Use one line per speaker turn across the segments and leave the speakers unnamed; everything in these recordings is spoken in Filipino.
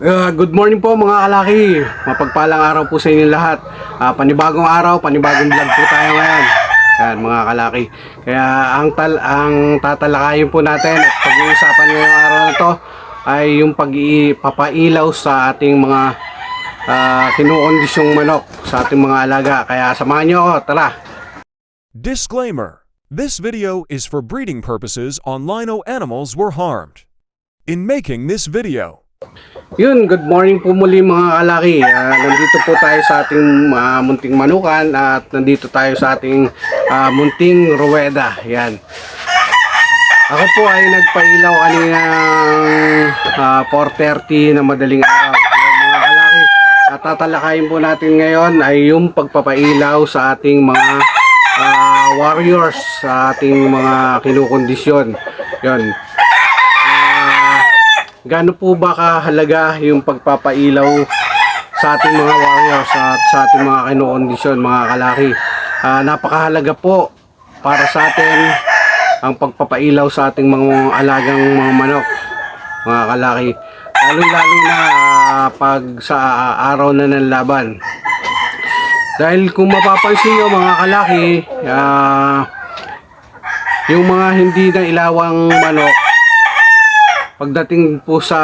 Uh, good morning po mga kalaki. Mapagpalang araw po sa inyo lahat. Ah, panibagong araw, panibagong vlog po tayo ngayon. Yan mga kalaki. Kaya ang tal ang tatalakayin po natin at pag-uusapan ngayong araw na to ay yung pag-ipapailaw sa ating mga uh, kinukondisyong manok sa ating mga alaga. Kaya samahan niyo ako. Tara.
Disclaimer This video is for breeding purposes on lino animals were harmed. In making this video,
Yun, good morning po muli mga kalaki. Ah, nandito po tayo sa ating ah, munting manukan at nandito tayo sa ating ah, munting ruweda. Yan. Ako po ay nagpailaw kaninang ah, 4.30 na madaling araw. Mga kalaki. At tatalakayin po natin ngayon ay yung pagpapailaw sa ating mga ah, warriors, sa ating mga kinukondisyon. Yan. Ah, Gaano po ba kahalaga yung pagpapailaw sa ating mga warriors at sa ating mga kinokondisyon, mga kalaki? Ah, napakahalaga po para sa atin ang pagpapailaw sa ating mga alagang mga manok, mga kalaki. Lalo-lalo na ah, pag sa araw na ng laban. Dahil kung mapapansin nyo mga kalaki, ah, yung mga hindi na ilawang manok, pagdating po sa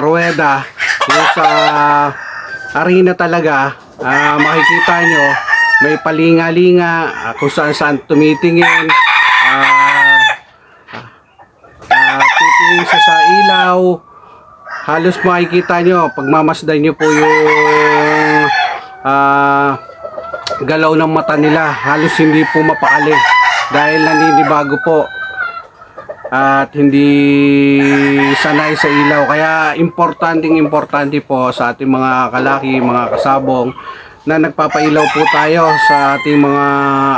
rueda, yung sa arena talaga, ah, makikita nyo, may palinga-linga, ah, kung saan saan tumitingin, ah, ah, titingin siya sa ilaw, halos makikita nyo, pagmamasdan nyo po yung ah, galaw ng mata nila, halos hindi po mapakali dahil naninibago po at hindi sanay sa ilaw. Kaya importanteng importante po sa ating mga kalaki, mga kasabong na nagpapailaw po tayo sa ating mga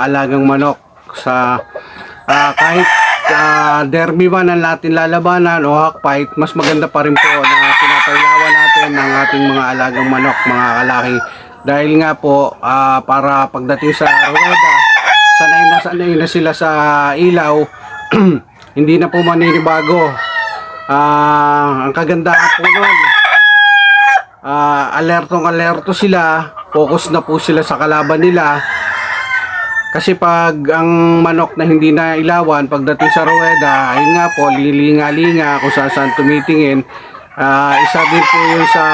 alagang manok sa ah, kahit ah, derby man ang natin lalabanan o hakfight, mas maganda pa rin po na pinapailawan natin ng ating mga alagang manok, mga kalaki. Dahil nga po, ah, para pagdating sa rueda, sanay na sanay na sila sa ilaw, hindi na po maninibago. Ah, ang kagandahan po nun, ah, alertong alerto sila, focus na po sila sa kalaban nila. Kasi pag ang manok na hindi na ilawan, pagdating sa rueda, ayun nga po, lilinga-linga kung saan saan tumitingin. Ah, isa din po yun sa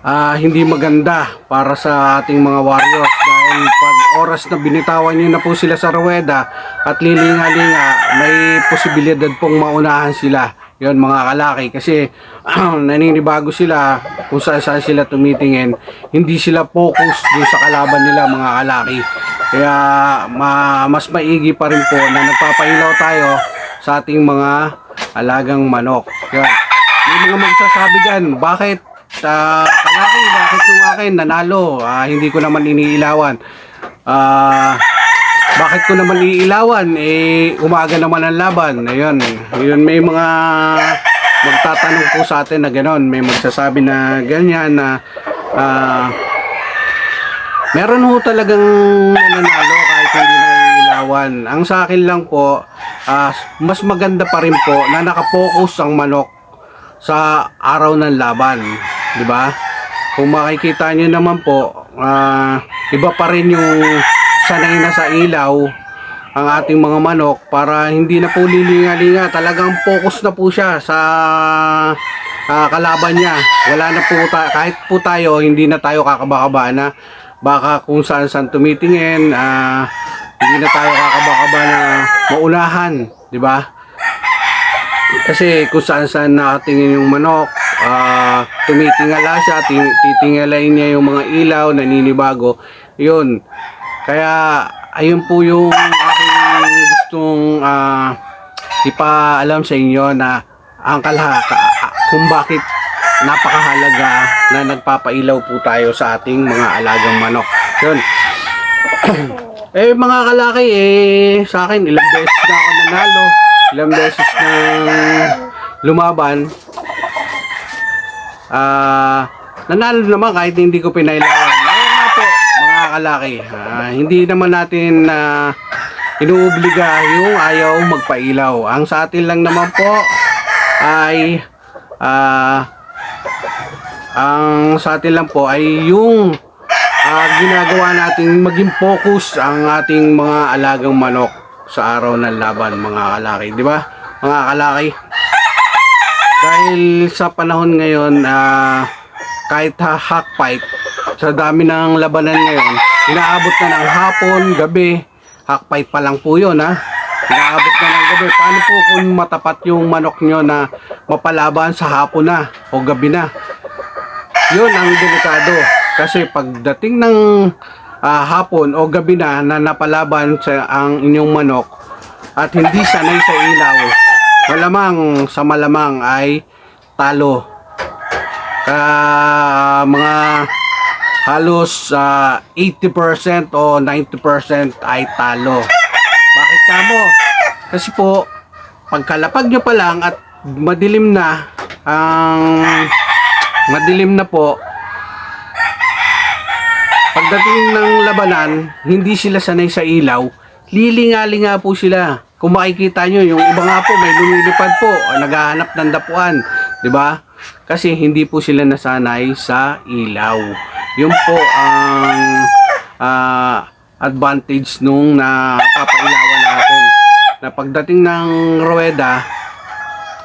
ah, hindi maganda para sa ating mga warriors dahil pag oras na binitawan nyo na po sila sa ruweda at lilinga-linga may posibilidad pong maunahan sila. Yon mga kalaki. Kasi naninibago sila kung saan saan sila tumitingin. Hindi sila focus dun sa kalaban nila mga kalaki. Kaya ma- mas maigi pa rin po na nagpapailaw tayo sa ating mga alagang manok. Yon may mga magsasabi dyan bakit sa kalaki, bakit yung akin nanalo? Ah, hindi ko naman iniilawan. Ah, bakit ko naman iilawan? Eh, umaga naman ang laban. Ayun, yun may mga magtatanong po sa atin na gano'n. May magsasabi na ganyan na ah, meron ho talagang nananalo kahit hindi na iilawan. Ang sa akin lang po, ah, mas maganda pa rin po na nakapokus ang manok sa araw ng laban, 'di ba? Kung makikita niyo naman po, ah, iba pa rin yung sanay na sa ilaw ang ating mga manok para hindi na po lilinga-linga. Talagang focus na po siya sa ah, kalaban niya. Wala na po ta- kahit po tayo hindi na tayo kakabakaba na baka kung saan saan tumitingin, ah, hindi na tayo kakabakaba na maunahan, 'di ba? Kasi kung saan saan nakatingin yung manok, ah, tumitingala siya, ting- titingalain niya yung mga ilaw, naninibago. Yun. Kaya, ayun po yung aking gustong ah, ipaalam sa inyo na ang kalahaka kung bakit napakahalaga na nagpapailaw po tayo sa ating mga alagang manok. Yun. eh mga kalaki eh sa akin ilang beses na ako nanalo ilang beses na lumaban ah nanalo naman kahit hindi ko pinailawan Ayun nga po mga kalaki ah, hindi naman natin na inuobliga yung ayaw magpailaw ang sa atin lang naman po ay ah, ang sa atin lang po ay yung ah, ginagawa nating maging focus ang ating mga alagang manok sa araw ng laban mga kalaki, di ba? Mga kalaki. Dahil sa panahon ngayon, ah, kahit ha hack fight, sa dami ng labanan ngayon, inaabot na ng hapon, gabi, hack fight pa lang po yun ha. Inaabot na ng gabi. Paano po kung matapat yung manok nyo na mapalaban sa hapon na o gabi na? Yun ang delikado. Kasi pagdating ng ah, hapon o gabi na na napalaban sa ang inyong manok at hindi sanay sa ilaw, malamang sa malamang ay talo. Ka mga halos ah, 80% o 90% ay talo. Bakit kamo? Kasi po, pagkalapag nyo pa lang at madilim na, ang madilim na po, pagdating ng labanan, hindi sila sanay sa ilaw, lilinga-linga po sila. Kung makikita nyo, yung iba nga po, may lumilipad po, o naghahanap ng dapuan, ba? Kasi hindi po sila nasanay sa ilaw. Yun po ang ah, advantage nung napapailawan natin. Na pagdating ng ruweda,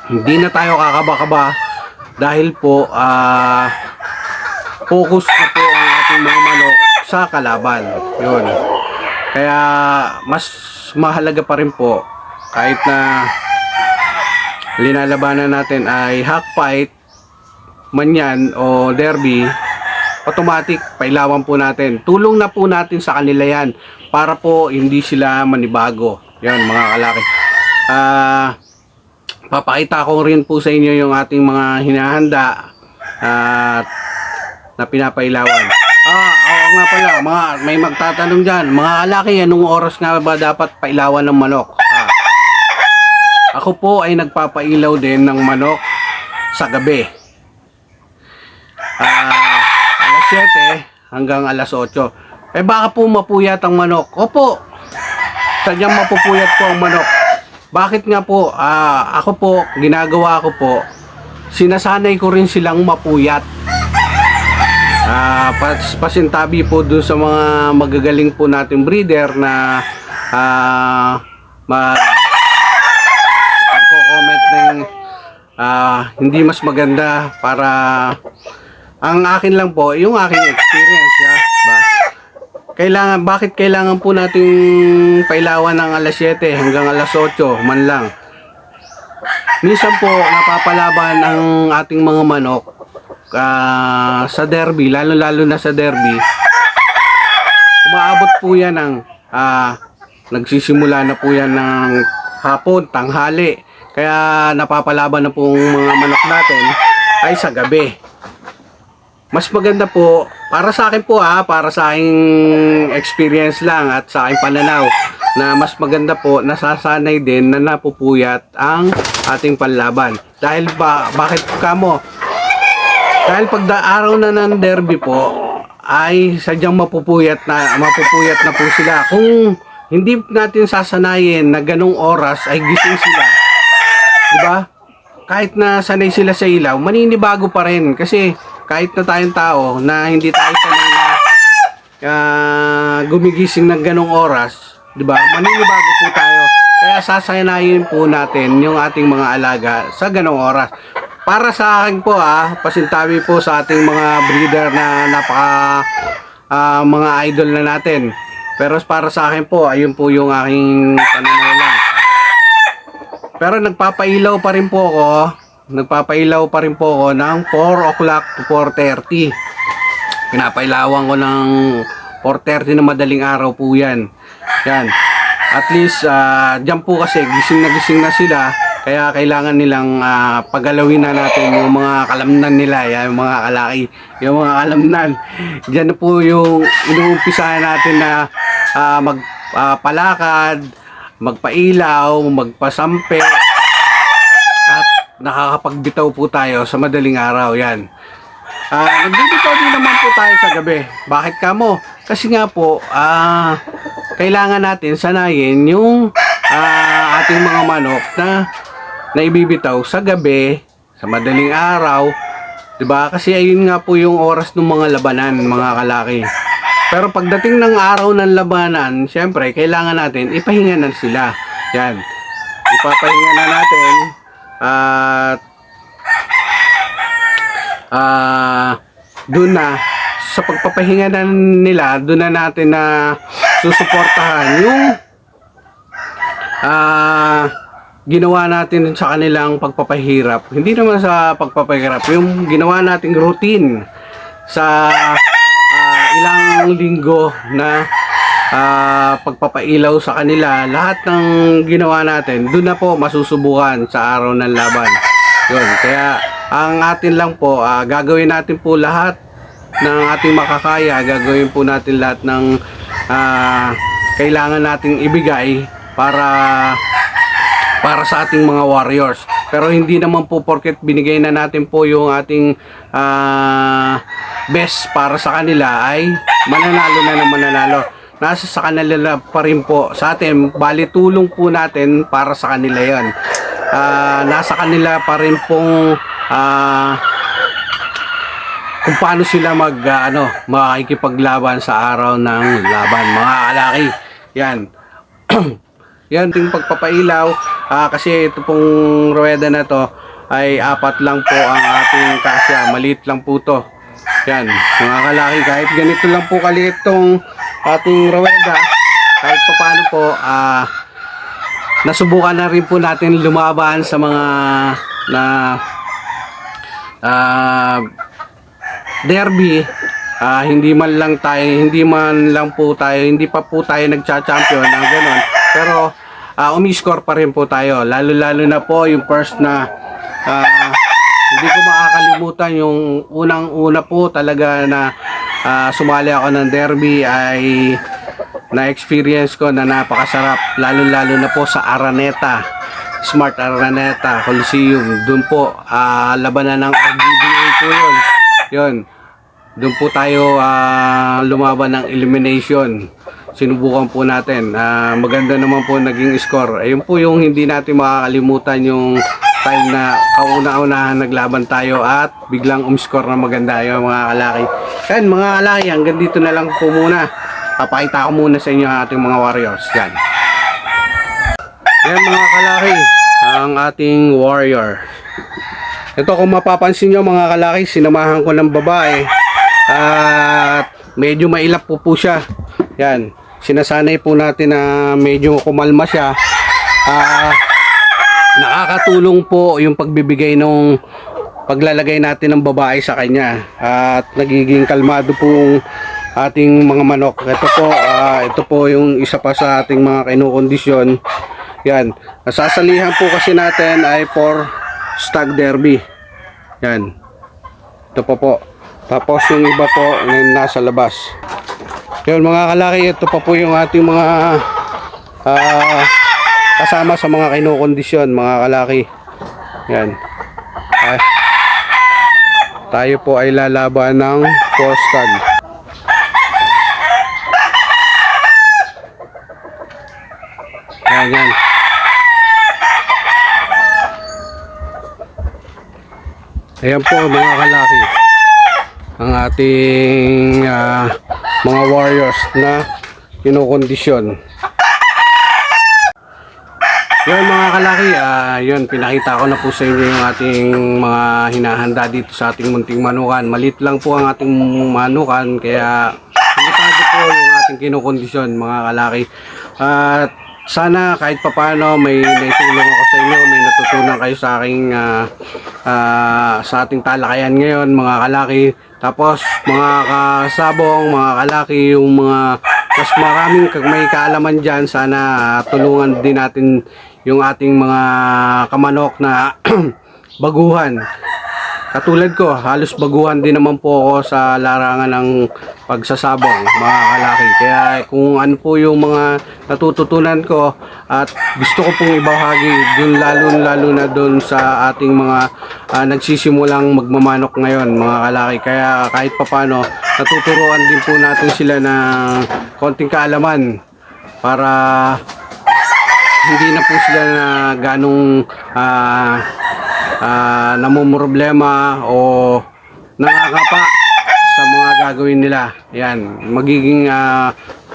hindi na tayo kakaba-kaba dahil po ah focus na po ang ating mga manok sa kalaban. Yun. Kaya mas mahalaga pa rin po kahit na linalabanan natin ay hack fight man yan o derby automatic pailawan po natin. Tulong na po natin sa kanila yan para po hindi sila manibago. Yan mga kalaki. Ah papakita ko rin po sa inyo yung ating mga hinahanda at na pinapailawan. Ah, oo nga pala, mga, may magtatanong dyan, mga kalaki, anong oras nga ba dapat pailawan ng manok? Ah, ako po ay nagpapailaw din ng manok sa gabi. Ah, alas 7 hanggang alas 8. Eh baka po mapuyat ang manok. Opo, sadyang mapupuyat po ang manok. Bakit nga po, ah, ako po, ginagawa ko po, sinasanay ko rin silang mapuyat. Ah, pas pasintabi po dun sa mga magagaling po nating breeder na ah mag pagko-comment ng ah, hindi mas maganda para ang akin lang po, yung aking experience, ha, ba? Kailangan, bakit kailangan po nating pailawan ng alas 7 hanggang alas 8 man lang? Minsan po, napapalaban ang ating mga manok ah, sa derby, lalo-lalo na sa derby. Umaabot po yan ng, ah, nagsisimula na po yan ng hapon, tanghali. Kaya napapalaban na po ang mga manok natin ay sa gabi mas maganda po para sa akin po ha, para sa aking experience lang at sa aking pananaw na mas maganda po nasasanay din na napupuyat ang ating panlaban. Dahil ba bakit kamo? Dahil pag araw na ng derby po ay sadyang mapupuyat na mapupuyat na po sila. Kung hindi natin sasanayin na ganong oras ay gising sila. 'Di ba? kahit na sanay sila sa ilaw, maninibago pa rin. Kasi kahit na tayong tao na hindi tayo sanay na ah, gumigising ng ganong oras, di ba? Maninibago po tayo. Kaya sasayanayin po natin yung ating mga alaga sa ganong oras. Para sa akin po ah, pasintabi po sa ating mga breeder na napaka ah, mga idol na natin. Pero para sa akin po, ayun po yung aking pananaw lang. Pero nagpapailaw pa rin po ako. Nagpapailaw pa rin po ako ng 4 o'clock to 4.30. Pinapailawan ko ng 4.30 na madaling araw po yan. Yan. At least, ah, dyan po kasi gising na gising na sila. Kaya kailangan nilang ah, pagalawin na natin yung mga kalamnan nila. Yung mga kalaki. Yung mga kalamnan. Dyan na po yung inuumpisahan natin na ah, magpalakad, magpailaw, magpasampe, at nakakapagbitaw po tayo sa madaling araw. Yan. Ah, nagbibitaw din naman po tayo sa gabi. Bakit ka mo? Kasi nga po, ah, kailangan natin sanayin yung ah, ating mga manok na naibibitaw sa gabi, sa madaling araw, 'di ba? Kasi ayun nga po yung oras ng mga labanan, mga kalaki. Pero pagdating ng araw ng labanan, syempre, kailangan natin ipahinga na sila. Yan. Ipapahinga na natin at ah doon na sa pagpapahinga na nila, doon na natin na susuportahan yung ah ginawa natin sa kanilang pagpapahirap. Hindi naman sa pagpapahirap, yung ginawa nating routine sa ah, ilang linggo na ah, pagpapailaw sa kanila, lahat ng ginawa natin, doon na po masusubukan sa araw ng laban. Yun, kaya ang atin lang po, ah, gagawin natin po lahat ng ating makakaya, gagawin po natin lahat ng ah, kailangan nating ibigay para para sa ating mga warriors. Pero hindi naman po porket binigay na natin po yung ating ah, best para sa kanila ay mananalo na ng mananalo. Nasa sa kanila pa rin po. Sa atin, bali tulong po natin para sa kanila yon. Ah, nasa kanila pa rin pong ah, kung paano sila mag ah, ano, makikipaglaban sa araw ng laban mga alaki. Yan. Yan ting pagpapailaw ah, kasi ito pong ruweda na to ay apat lang po ang ating kasya. Maliit lang po to. Yan, mga kalaki, kahit ganito lang po kaliit tong ating ruweda, kahit pa paano po, ah, nasubukan na rin po natin lumaban sa mga na ah, derby ah, hindi man lang tayo hindi man lang po tayo hindi pa po tayo nagcha-champion ng ganun pero ah, umiscore pa rin po tayo. Lalo lalo na po yung first na ah, hindi ko makakalimutan yung unang una po talaga na ah, sumali ako ng derby ay na experience ko na napakasarap. Lalo lalo na po sa Araneta Smart Araneta Coliseum. Doon po ah, labanan ng RGBA po yun. Yun. Doon po tayo ah, lumaban ng elimination sinubukan po natin Ah, maganda naman po naging score. Ayun po yung hindi natin makakalimutan yung time na kauna-unahan naglaban tayo at biglang umscore na maganda. Yung mga kalaki. Yan mga kalaki hanggang dito na lang po muna. Papakita ko muna sa inyo ang ating mga warriors. Yan. Yan mga kalaki ang ating warrior. Ito kung mapapansin nyo mga kalaki, sinamahan ko ng babae at medyo mailap po po siya. Yan, sinasanay po natin na medyo kumalma siya. Ah, nakakatulong po yung pagbibigay ng paglalagay natin ng babae sa kanya at nagiging kalmado po ating mga manok. Ito po, ah, ito po yung isa pa sa ating mga kinukondisyon. Yan, nasasalihan po kasi natin ay for stag derby. Yan. Ito po po. Tapos yung iba po ngayon nasa labas. Yun mga kalaki, ito pa po yung ating mga ah, kasama sa mga kinukondisyon mga kalaki. Yan. Ay, tayo po ay lalaban ng four stag. Yan, yan. Ayan po mga kalaki. Ang ating ah, mga warriors na kinukondisyon. Yun mga kalaki, ah, yun pinakita ko na po sa inyo yung ating mga hinahanda dito sa ating munting manukan. Malit lang po ang ating manukan kaya limitado po yung ating kinukondisyon mga kalaki. At sana kahit papano may naitulong ako sa inyo, may natutunan kayo sa aking ah, ah, sa ating talakayan ngayon mga kalaki. Tapos mga kasabong, mga kalaki, yung mga mas maraming may kaalaman dyan, sana tulungan din natin yung ating mga kamanok na baguhan. Katulad ko, halos baguhan din naman po ako sa larangan ng pagsasabong, mga kalaki. Kaya kung ano po yung mga natututunan ko at gusto ko pong ibahagi dun lalo lalo na dun sa ating mga ah, nagsisimulang magmamanok ngayon, mga kalaki. Kaya kahit papano, natuturuan din po natin sila ng konting kaalaman para hindi na po sila na ganong ah, ah, namumroblema o nangangapa sa mga gagawin nila. Yan, magiging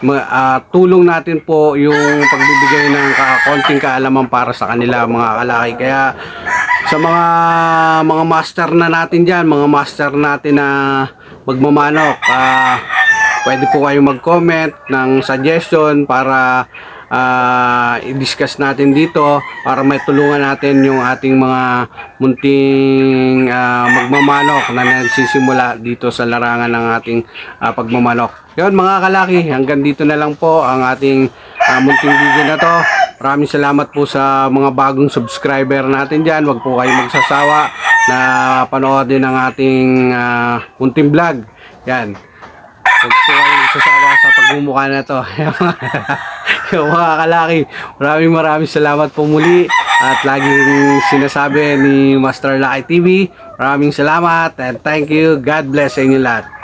ma- ah, tulong natin po yung pagbibigay ng ka- konting kaalaman para sa kanila mga kalaki. Kaya sa mga mga master na natin diyan, mga master natin na magmamanok, ah, pwede po kayo mag-comment ng suggestion para ah, i-discuss natin dito para may tulungan natin yung ating mga munting ah, magmamanok na nagsisimula dito sa larangan ng ating ah, pagmamanok. Yun mga kalaki, hanggang dito na lang po ang ating ah, munting video na to. Maraming salamat po sa mga bagong subscriber natin dyan. Huwag po kayong magsasawa na panoodin ang ating ah, munting vlog. Yan. Huwag po kayong magsasawa sa pagmumukha na to. mga kalaki, maraming maraming salamat po muli. At laging sinasabi ni Master Lucky TV, maraming salamat and thank you. God bless sa inyo lahat.